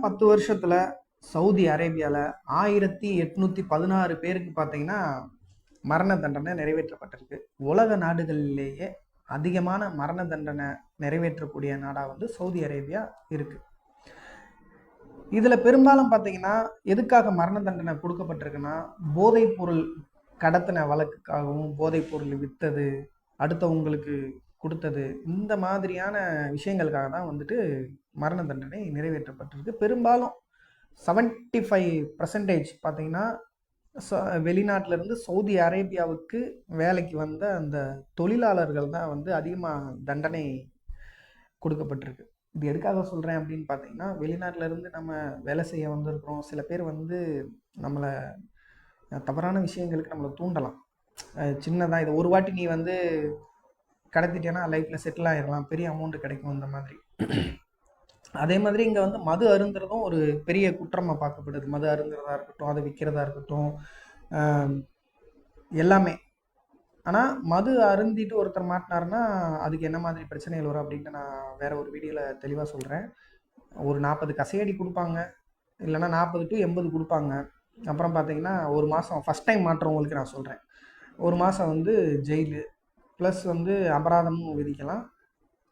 பத்து வருஷத்துல சவுதி அரேபியால ஆயிரத்தி எட்நூத்தி பதினாறு பேருக்கு பார்த்தீங்கன்னா மரண தண்டனை நிறைவேற்றப்பட்டிருக்கு. உலக நாடுகளிலேயே அதிகமான மரண தண்டனை நிறைவேற்றக்கூடிய நாடா வந்து சவுதி அரேபியா இருக்கு. இதுல பெரும்பாலும் பார்த்தீங்கன்னா எதுக்காக மரண தண்டனை கொடுக்கப்பட்டிருக்குன்னா போதைப் பொருள் கடத்தின வழக்குக்காகவும் போதைப் பொருள் வித்தது அடுத்தவங்களுக்கு கொடுத்தது இந்த மாதிரியான விஷயங்களுக்காக தான் வந்துட்டு மரண தண்டனை நிறைவேற்றப்பட்டிருக்கு. பெரும்பாலும் செவன்டி ஃபைவ் பர்சன்டேஜ் பார்த்தீங்கன்னா ச- சவுதி அரேபியாவுக்கு வேலைக்கு வந்த அந்த தொழிலாளர்கள் தான் வந்து அதிகமாக தண்டனை கொடுக்கப்பட்டிருக்கு. இது எதுக்காக சொல்கிறேன் அப்படின்னு பார்த்தீங்கன்னா வெளிநாட்டிலேருந்து நம்ம வேலை செய்ய வந்திருக்கிறோம். சில பேர் வந்து நம்மளை தவறான விஷயங்களுக்கு நம்மளை தூண்டலாம். சின்னதாக இது ஒரு வாட்டி நீ வந்து கடத்திட்டேன்னா லைஃப்பில் செட்டில் ஆகிடலாம் பெரிய அமௌண்ட்டு கிடைக்கும் இந்த மாதிரி. அதே மாதிரி இங்கே வந்து மது அருந்துறதும் ஒரு பெரிய குற்றமாக பார்க்கப்படுது. மது அருந்துறதா இருக்கட்டும் அதை விற்கிறதா இருக்கட்டும் எல்லாமே. ஆனால் மது அருந்திட்டு ஒருத்தர் மாட்டினாருன்னா அதுக்கு என்ன மாதிரி பிரச்சனைகள் வரும் அப்படின்ட்டு நான் வேற ஒரு வீடியோவில் தெளிவாக சொல்கிறேன் ஒரு நாற்பது கசையடி கொடுப்பாங்க. இல்லைன்னா நாற்பது டு எண்பது கொடுப்பாங்க. அப்புறம் பார்த்தீங்கன்னா ஒரு மாதம் ஃபஸ்ட் டைம் மாற்றவங்களுக்கு நான் சொல்கிறேன் ஒரு மாதம் வந்து ஜெயிலு. ப்ளஸ் வந்து அபராதமும் விதிக்கலாம்.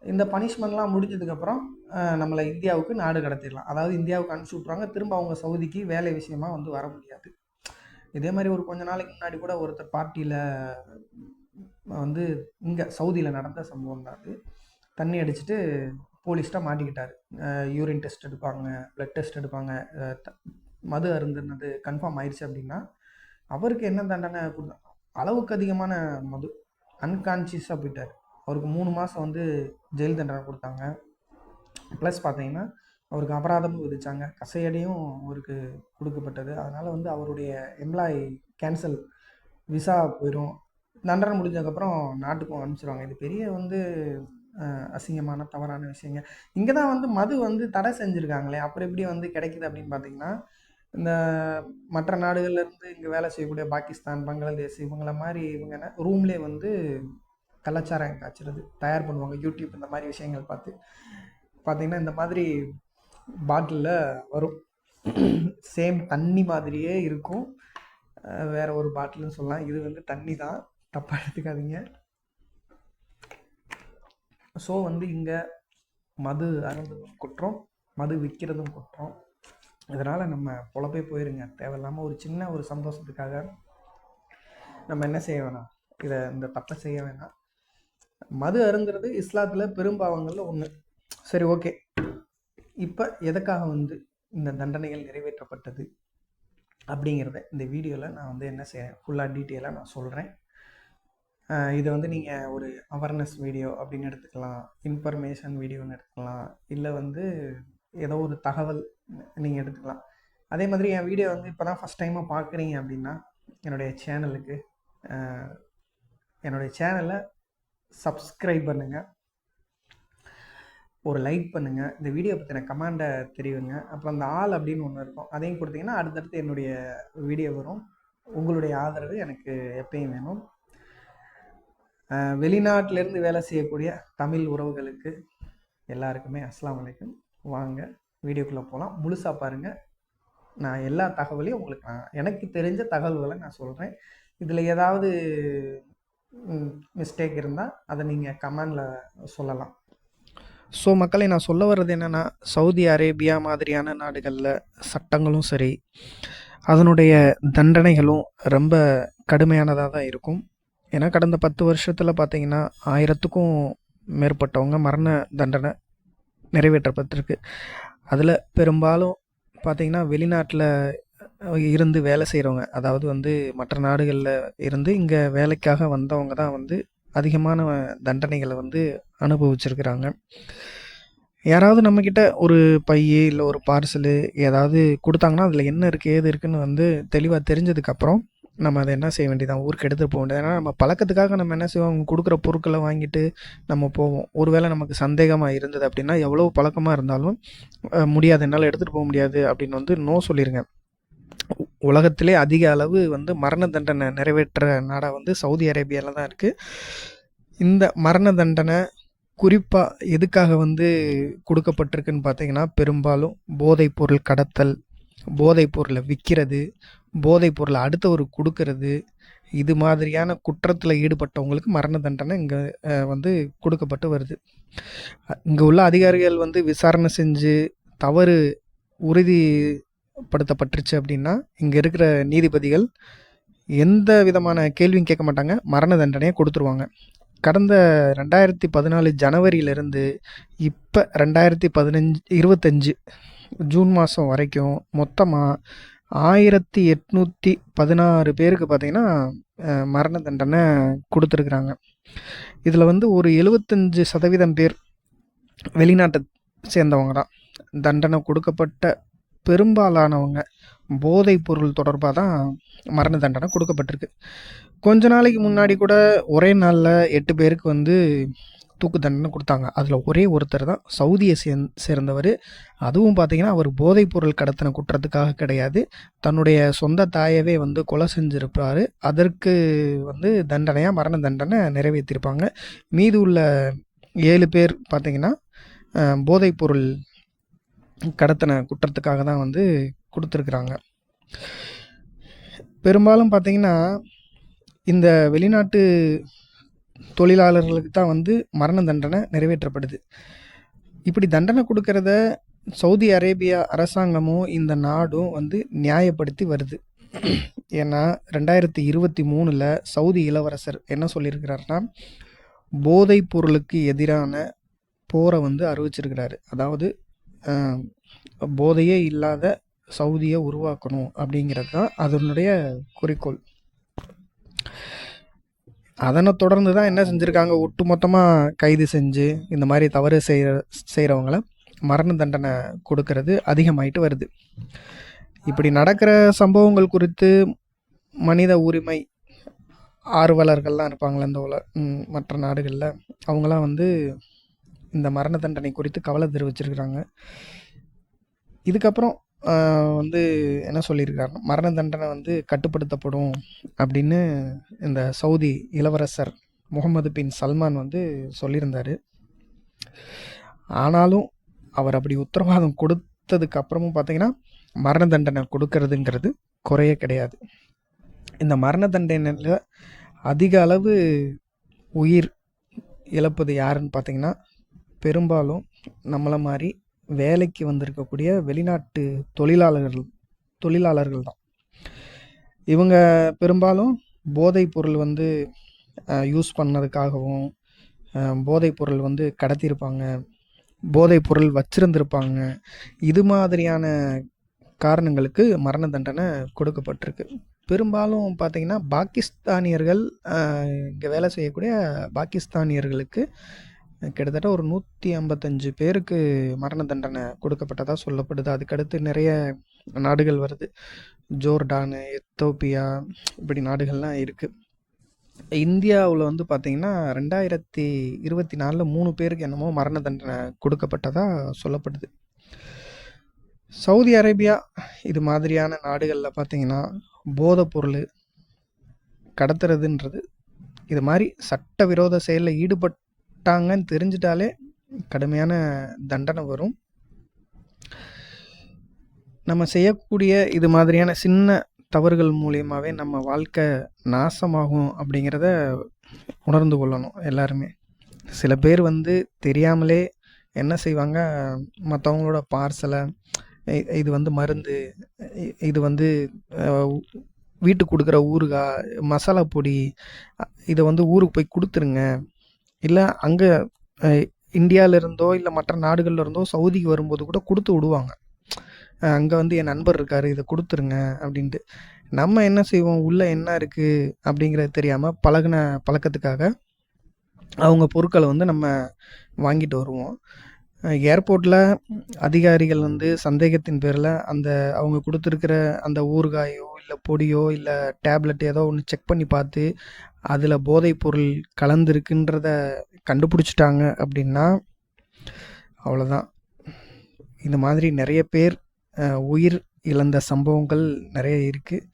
இந்த பனிஷ்மெண்ட்லாம் முடிஞ்சதுக்கப்புறம் நம்மளை இந்தியாவுக்கு நாடு கடத்திடலாம். அதாவது இந்தியாவுக்கு அனுப்பிச்சி விட்ருவாங்க திரும்ப அவங்க சவுதிக்கு வேலை விஷயமா வந்து வர முடியாது. இதே மாதிரி ஒரு கொஞ்ச நாளைக்கு முன்னாடி கூட ஒருத்தர் பார்ட்டியில் வந்து இங்கே சவுதியில் நடந்த சம்பவம் தான் அது. தண்ணி அடிச்சுட்டு போலீஸ்ட்டாக மாட்டிக்கிட்டார். யூரின் டெஸ்ட் எடுப்பாங்க ப்ளட் டெஸ்ட் எடுப்பாங்க. த- மது அருந்தினது கன்ஃபார்ம் ஆயிடுச்சு அப்படின்னா அவருக்கு என்ன தண்டனை கொடுத்தா அளவுக்கு அதிகமான மது அன்கான்சியஸாக போயிட்டார். அவருக்கு மூணு மாதம் வந்து ஜெயில் தண்டனை கொடுத்தாங்க. ப்ளஸ் பார்த்தீங்கன்னா அவருக்கு அபராதமும் விதித்தாங்க கசையடியும் அவருக்கு கொடுக்கப்பட்டது. அதனால் வந்து அவருடைய எம்ப்ளாயி கேன்சல் விசா போயிடும் தண்டனை முடிஞ்சதுக்கப்புறம் நாட்டுக்கும் அனுப்பிச்சிடுவாங்க இது பெரிய வந்து அசிங்கமான தவறான விஷயங்க. இங்கே தான் வந்து மது வந்து தடை செஞ்சுருக்காங்களே அப்புறம் எப்படி வந்து கிடைக்குது அப்படின்னு பார்த்தீங்கன்னா இந்த மற்ற நாடுகள்லேருந்து இங்கே வேலை செய்யக்கூடிய பாகிஸ்தான் பங்களாதேஷ் இவங்கள மாதிரி இவங்க என்ன ரூம்லேயே வந்து கலாச்சாரம் காய்ச்சறது தயார் பண்ணுவாங்க யூடியூப் இந்த மாதிரி விஷயங்கள் பார்த்து. பார்த்தீங்கன்னா இந்த மாதிரி பாட்டிலில் வரும். சேம் தண்ணி மாதிரியே இருக்கும். வேறு வேற ஒரு பாட்டில்னு சொல்லலாம். இது வந்து தண்ணி தான். தப்பாக எடுத்துக்காதீங்க. ஸோ வந்து இங்கே மது அருந்ததும் குற்றம். மது விற்கிறதும் குற்றம். இதனால் நம்ம பொழப்பே போயிருங்க. தேவையில்லாமல் ஒரு சின்ன ஒரு சந்தோஷத்துக்காக நம்ம என்ன செய்ய வேணாம்? இதை இந்த தப்பை செய்ய வேணாம். மது அருங்கிறது இஸ்லாத்தில் பெரும்பாவங்களில் ஒன்று சரி ஓகே. இப்போ எதுக்காக வந்து இந்த தண்டனைகள் நிறைவேற்றப்பட்டது அப்படிங்கிறத இந்த வீடியோவில் நான் வந்து என்ன செய்ய ஃபுல்லாக டீட்டெயிலாக நான் சொல்கிறேன் இதை வந்து நீங்கள் ஒரு அவேர்னஸ் வீடியோ அப்படின்னு எடுத்துக்கலாம் இன்ஃபர்மேஷன் வீடியோன்னு எடுத்துக்கலாம் இல்லை வந்து ஏதோ ஒரு தகவல் நீங்கள் எடுத்துக்கலாம். அதே மாதிரி என் வீடியோ வந்து இப்போ தான் ஃபஸ்ட் டைமாக பார்க்குறீங்க அப்படின்னா என்னுடைய சேனலுக்கு என்னுடைய சேனலை சப்ஸ்கிரைப் பண்ணுங்கள் ஒரு லைக் பண்ணுங்கள் இந்த வீடியோ பற்றின கமெண்டை தெரியுங்க அப்புறம் அந்த ஆள் அப்படின்னு ஒன்று இருக்கும். அதையும் கொடுத்தீங்கன்னா அடுத்தடுத்து என்னுடைய வீடியோ வரும். உங்களுடைய ஆதரவு எனக்கு எப்பயும் வேணும். வெளிநாட்டிலேருந்து வேலை செய்யக்கூடிய தமிழ் உறவுகளுக்கு எல்லாருக்குமே அஸ்லாம் வலைக்கும். வாங்க வீடியோக்குள்ளே போகலாம் முழுசாக பாருங்கள் நான் எல்லா தகவலையும் உங்களுக்கு நான் எனக்கு தெரிஞ்ச தகவல்களை நான் சொல்கிறேன் இதில் ஏதாவது மிஸ்டேக் இருந்தால் அதை நீங்கள் கமெண்டில் சொல்லலாம். ஸோ மக்களை நான் சொல்ல வர்றது என்னென்னா சவுதி அரேபியா மாதிரியான நாடுகளில் சட்டங்களும் சரி அதனுடைய தண்டனைகளும் ரொம்ப கடுமையானதாக தான் இருக்கும். ஏன்னா கடந்த பத்து வருஷத்தில் பார்த்தீங்கன்னா ஆயிரத்துக்கும் மேற்பட்டவங்க மரண தண்டனை நிறைவேற்றப்பட்டிருக்கு. அதில் பெரும்பாலும் பார்த்தீங்கன்னா வெளிநாட்டில் இருந்து வேலை செய்கிறவங்க அதாவது வந்து மற்ற நாடுகளில் இருந்து இங்கே வேலைக்காக வந்தவங்க தான் வந்து அதிகமான தண்டனைகளை வந்து அனுபவிச்சிருக்கிறாங்க. யாராவது நம்மக்கிட்ட ஒரு பைய இல்லை ஒரு பார்சலு ஏதாவது கொடுத்தாங்கன்னா அதில் என்ன இருக்குது ஏது இருக்குன்னு வந்து தெளிவாக தெரிஞ்சதுக்கப்புறம் நம்ம அதை என்ன செய்ய வேண்டியதான் ஊருக்கு எடுத்துகிட்டு போக வேண்டியது ஏன்னா நம்ம பழக்கத்துக்காக நம்ம என்ன செய்வோம்? அவங்க கொடுக்குற பொருட்களை வாங்கிட்டு நம்ம போவோம். ஒருவேளை நமக்கு சந்தேகமாக இருந்தது அப்படின்னா எவ்வளோ பழக்கமாக இருந்தாலும் முடியாது. என்னால் எடுத்துகிட்டு போக முடியாது அப்படின்னு வந்து நோ சொல்லிடுங்க உலகத்திலே அதிக அளவு வந்து மரண தண்டனை நிறைவேற்ற நாடாக வந்து சவுதி அரேபியாவில் தான் இருக்குது இந்த மரண தண்டனை குறிப்பாக எதுக்காக வந்து கொடுக்கப்பட்டிருக்குன்னு பார்த்தீங்கன்னா பெரும்பாலும் போதைப் பொருள் கடத்தல் போதைப் பொருளை விற்கிறது போதைப் பொருளை அடுத்தவர் கொடுக்கறது இது மாதிரியான குற்றத்தில் ஈடுபட்டவங்களுக்கு மரண தண்டனை இங்கே வந்து கொடுக்கப்பட்டு வருது. இங்கே உள்ள அதிகாரிகள் வந்து விசாரணை செஞ்சு தவறு உறுதி படுத்தப்பட்டுருச்சு அப்படின்னா இங்கே இருக்கிற நீதிபதிகள் எந்த விதமான கேள்வியும் கேட்க மாட்டாங்க. மரண தண்டனையை கொடுத்துருவாங்க. கடந்த ரெண்டாயிரத்தி பதினாலு ஜனவரியிலிருந்து இப்போ ரெண்டாயிரத்தி பதினஞ்சு இருபத்தஞ்சு ஜூன் மாதம் வரைக்கும் மொத்தமாக ஆயிரத்தி எட்நூற்றி பதினாறு பேருக்கு பார்த்திங்கன்னா மரண தண்டனை கொடுத்துருக்குறாங்க. இதில் வந்து ஒரு எழுபத்தஞ்சு சதவீதம் பேர் வெளிநாட்டை சேர்ந்தவங்க தான். தண்டனை கொடுக்கப்பட்ட பெரும்பாலானவங்க போதைப் பொருள் தொடர்பாக தான் மரண தண்டனை கொடுக்கப்பட்டிருக்கு. கொஞ்ச நாளைக்கு முன்னாடி கூட ஒரே நாளில் எட்டு பேருக்கு வந்து தூக்கு தண்டனை கொடுத்தாங்க. அதில் ஒரே ஒருத்தர் தான் சவுதியை சேர்ந் சேர்ந்தவர். அதுவும் பார்த்தீங்கன்னா அவர் போதைப் பொருள் கடத்தின குற்றத்துக்காக கிடையாது. தன்னுடைய சொந்த தாயவே வந்து கொலை செஞ்சிருப்பார். அதற்கு வந்து தண்டனையாக மரண தண்டனை நிறைவேற்றிருப்பாங்க. மீதி உள்ள ஏழு பேர் பார்த்தீங்கன்னா அஹ், போதைப் பொருள் கடத்தின குற்றத்துக்காக தான் வந்து கொடுத்துருக்குறாங்க. பெரும்பாலும் பார்த்தீங்கன்னா இந்த வெளிநாட்டு தொழிலாளர்களுக்கு தான் வந்து மரண தண்டனை நிறைவேற்றப்படுது. இப்படி தண்டனை கொடுக்கறத சவுதி அரேபியா அரசாங்கமும் இந்த நாடும் வந்து நியாயப்படுத்தி வருது. ஏன்னா ரெண்டாயிரத்தி இருபத்தி மூணில் சவுதி இளவரசர் என்ன சொல்லியிருக்கிறாருன்னா போதைப் பொருளுக்கு எதிரான போரை வந்து அறிவிச்சிருக்கிறாரு. அதாவது போதையே இல்லாத சவுதியை உருவாக்கணும் அப்படிங்கிறது தான் அதனுடைய குறிக்கோள். அதனை தொடர்ந்து தான் என்ன செஞ்சுருக்காங்க? ஒட்டுமொத்தமாக கைது செஞ்சு இந்த மாதிரி தவறு செய்கிற செய்கிறவங்கள மரண தண்டனை கொடுக்கறது அதிகமாயிட்டு வருது. இப்படி நடக்கிற சம்பவங்கள் குறித்து மனித உரிமை ஆர்வலர்கள்லாம் இருப்பாங்களே இந்த உல மற்ற நாடுகளில் அவங்களாம் வந்து இந்த மரண தண்டனை குறித்து கவலை தெரிவிச்சிருக்கிறாங்க. இதுக்கப்புறம் வந்து என்ன சொல்லியிருக்காருன்னா மரண தண்டனை வந்து கட்டுப்படுத்தப்படும் அப்படின்னு இந்த சவுதி இளவரசர் முகமது பின் சல்மான் வந்து சொல்லியிருந்தார். ஆனாலும் அவர் அப்படி உத்தரவாதம் கொடுத்ததுக்கு அப்புறமும் பார்த்தீங்கன்னா மரண தண்டனை கொடுக்கறதுங்கிறது குறைய கிடையாது. இந்த மரண தண்டனையில் அதிக அளவு உயிர் இழப்பது யாருன்னு பார்த்தீங்கன்னா பெரும்பாலும் நம்மளை மாதிரி வேலைக்கு வந்திருக்கக்கூடிய வெளிநாட்டு தொழிலாளர்கள் தொழிலாளர்கள் தான். இவங்க பெரும்பாலும் போதைப் பொருள் வந்து யூஸ் பண்ணதுக்காகவும் போதைப் பொருள் வந்து கடத்தியிருப்பாங்க போதைப் பொருள் வச்சிருந்திருப்பாங்க. இது மாதிரியான காரணங்களுக்கு மரண தண்டனை கொடுக்கப்பட்டிருக்கு. பெரும்பாலும் பார்த்திங்கன்னா பாகிஸ்தானியர்கள் இங்கே வேலை செய்யக்கூடிய பாகிஸ்தானியர்களுக்கு கிட்டத்தட்ட ஒரு நூற்றி ஐம்பத்தஞ்சு பேருக்கு மரண தண்டனை கொடுக்கப்பட்டதாக சொல்லப்படுது. அதுக்கடுத்து நிறைய நாடுகள் வருது. ஜோர்டானு எத்தோப்பியா இப்படி நாடுகள்லாம் இருக்குது இந்தியாவில் வந்து பார்த்திங்கன்னா ரெண்டாயிரத்தி இருபத்தி நாலில் மூணு பேருக்கு என்னமோ மரண தண்டனை கொடுக்கப்பட்டதாக சொல்லப்படுது. சவுதி அரேபியா இது மாதிரியான நாடுகளில் பார்த்தீங்கன்னா போதைப் பொருள் கடத்துறதுன்றது இது மாதிரி சட்டவிரோத செயலில் ஈடுபட்டாங்கன்னு தெரிஞ்சிட்டாலே கடுமையான தண்டனை வரும். நம்ம செய்யக்கூடிய இது மாதிரியான சின்ன தவறுகள் மூலியமாகவே நம்ம வாழ்க்கை நாசமாகும் அப்படிங்கிறத உணர்ந்து கொள்ளணும் எல்லாருமே. சில பேர் வந்து தெரியாமலே என்ன செய்வாங்க? மற்றவங்களோட பார்சலை இது வந்து மருந்து இது வந்து வீட்டுக்கு கொடுக்குற ஊறுகாய் மசாலா பொடி இதை வந்து ஊருக்கு போய் கொடுத்துருங்க. இல்லை அங்கே இந்தியாவிலேருந்தோ இல்லை மற்ற நாடுகள்ல இருந்தோ சவுதிக்கு வரும்போது கூட கொடுத்து விடுவாங்க. அங்கே வந்து என் நண்பர் இருக்கார் இதை கொடுத்துருங்க அப்படின்ட்டு. நம்ம என்ன செய்வோம்? உள்ளே என்ன இருக்குது அப்படிங்கிறது தெரியாமல் பழகுன பழக்கத்துக்காக அவங்க பொருட்களை வந்து நம்ம வாங்கிட்டு வருவோம். ஏர்போர்ட்டில் அதிகாரிகள் வந்து சந்தேகத்தின் பேரில் அந்த அவங்க கொடுத்துருக்கிற அந்த ஊறுகாயோ இல்லை பொடியோ இல்லை டேப்லெட் ஏதோ ஒன்று செக் பண்ணி பார்த்து அதில் போதைப் பொருள் கலந்துருக்குன்றத கண்டுபிடிச்சிட்டாங்க அப்படின்னா அவ்வளோதான் இந்த மாதிரி நிறைய பேர் உயிர் இழந்த சம்பவங்கள் நிறைய இருக்குது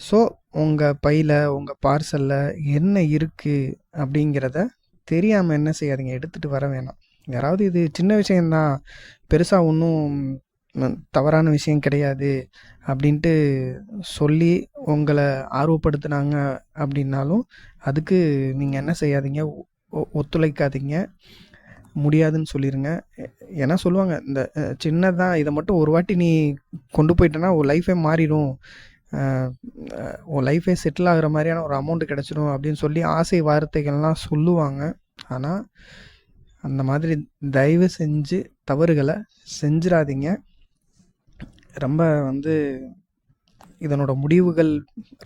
ஸோ உங்கள் பையில் உங்கள் பார்சலில் என்ன இருக்குது அப்படிங்கிறத தெரியாமல் என்ன செய்யாதீங்க. எடுத்துகிட்டு வர வேணாம். யாராவது இது சின்ன விஷயந்தான் பெருசாக ஒன்றும் தவறான விஷயம் கிடையாது அப்படின்ட்டு சொல்லி உங்களை ஆர்வப்படுத்துனாங்க அப்படின்னாலும் அதுக்கு நீங்கள் என்ன செய்யாதீங்க ஒ- ஒத்துழைக்காதீங்க. முடியாதுன்னு சொல்லிடுங்க ஏன்னா சொல்லுவாங்க இந்த சின்னதாக சின்னதான் இதை மட்டும் ஒரு வாட்டி நீ கொண்டு போயிட்டேன்னா உன் லைஃபே மாறிடும். உன் லைஃபே செட்டில் ஆகிற மாதிரியான ஒரு அமௌண்ட் கிடச்சிடும் அப்படின்னு சொல்லி ஆசை வார்த்தைகள்லாம் சொல்லுவாங்க. ஆனால் அந்த மாதிரி தயவு செஞ்சு தவறுகளை செஞ்சிடாதீங்க. ரொம்ப வந்து இதனோட முடிவுகள்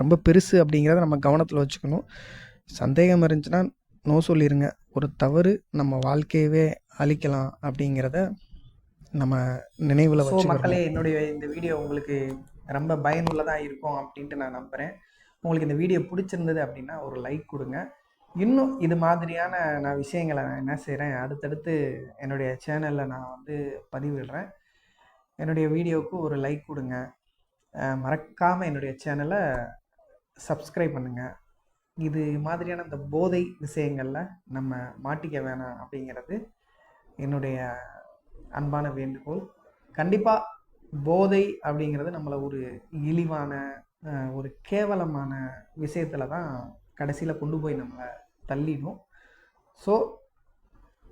ரொம்ப பெருசு அப்படிங்கிறத நம்ம கவனத்தில் வச்சுக்கணும். சந்தேகம் இருந்துச்சுன்னா நோ சொல்லிடுங்க ஒரு தவறு நம்ம வாழ்க்கையவே அழிக்கலாம் அப்படிங்கிறத நம்ம நினைவில் வச்சுக்கணும். மக்களே என்னுடைய இந்த வீடியோ உங்களுக்கு ரொம்ப பயனுள்ளதாக இருக்கும் அப்படின்ட்டு நான் நம்புகிறேன் உங்களுக்கு இந்த வீடியோ பிடிச்சிருந்தது அப்படின்னா ஒரு லைக் கொடுங்க. இன்னும் இது மாதிரியான நான் விஷயங்களை நான் என்ன செய்கிறேன் அடுத்தடுத்து என்னுடைய சேனலில் நான் வந்து பதிவிடுறேன். என்னுடைய வீடியோவுக்கு ஒரு லைக் கொடுங்க. மறக்காமல் என்னுடைய சேனலை சப்ஸ்கிரைப் பண்ணுங்கள் இது மாதிரியான இந்த போதை விஷயங்களில் நம்ம மாட்டிக்க வேணாம் அப்படிங்கிறது என்னுடைய அன்பான வேண்டுகோள். கண்டிப்பாக போதை அப்படிங்கிறது நம்மளை ஒரு இழிவான ஒரு கேவலமான விஷயத்தில் தான் கடைசியில் கொண்டு போய் நம்மளை தள்ளிடும். ஸோ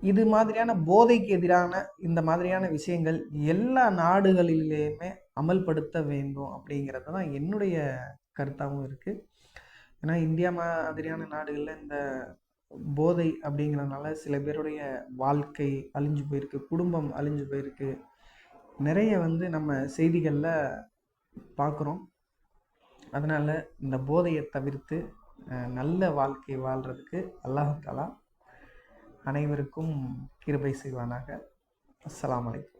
இது மாதிரியான போதைக்கு எதிரான இந்த மாதிரியான விஷயங்கள் எல்லா நாடுகளிலேயுமே அமல்படுத்த வேண்டும் அப்படிங்கிறது தான் என்னுடைய கருத்தாகவும் இருக்குது ஏன்னா இந்தியா மாதிரியான நாடுகளில் இந்த போதை அப்படிங்கிறதுனால சில பேருடைய வாழ்க்கை அழிஞ்சு போயிருக்கு குடும்பம் அழிஞ்சு போயிருக்கு. நிறைய வந்து நம்ம செய்திகளில் பார்க்குறோம் அதனால் இந்த போதையை தவிர்த்து நல்ல வாழ்க்கை வாழ்கிறதுக்கு அல்லாஹ் அனைவருக்கும் கிருபை செய்வானாக. அஸ்லாம் வலைக்கம்